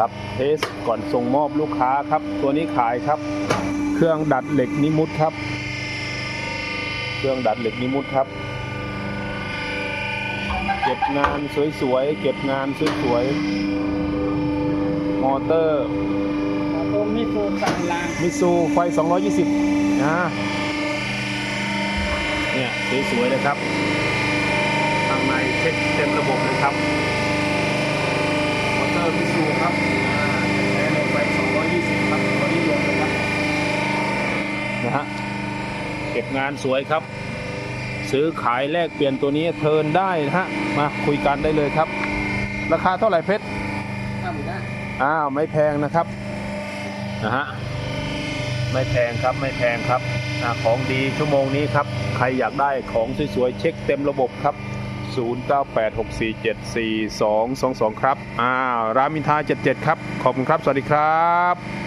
ครับเทสก่อนส่งมอบลูกค้าครับ ตัวนี้ขายครับ เครื่องดัดเหล็กนิมุตครับ เครื่องดัดเหล็กนิมุตครับ เก็บงานสวยๆเก็บงานสวยๆมอเตอร์ตรงนี้ฟูสั่งลางมิซูไฟ 220นะเนี่ยสวยๆเลยครับข้างในเช็คเต็มระบบเลยครับ มอเตอร์มิซูครับอ่าแอร์เหล็กไฟ 220 ครับตัวนี้รวมเลยครับ นะฮะเก็บงานสวยครับ ซื้อขายแลกเปลี่ยนตัวนี้เทิร์นได้นะฮะมาคุยกันได้เลยครับ ราคาเท่าไหร่เพชรทำได้อ้าวไม่แพงนะครับนะฮะไม่แพงครับไม่แพงครับอาของดีชั่วโมงนี้ครับ ใครอยากได้ของสวยๆเช็คเต็มระบบครับ 0986474222 ครับอ้าวรามินทรา77 ครับ ขอบคุณครับ สวัสดีครับ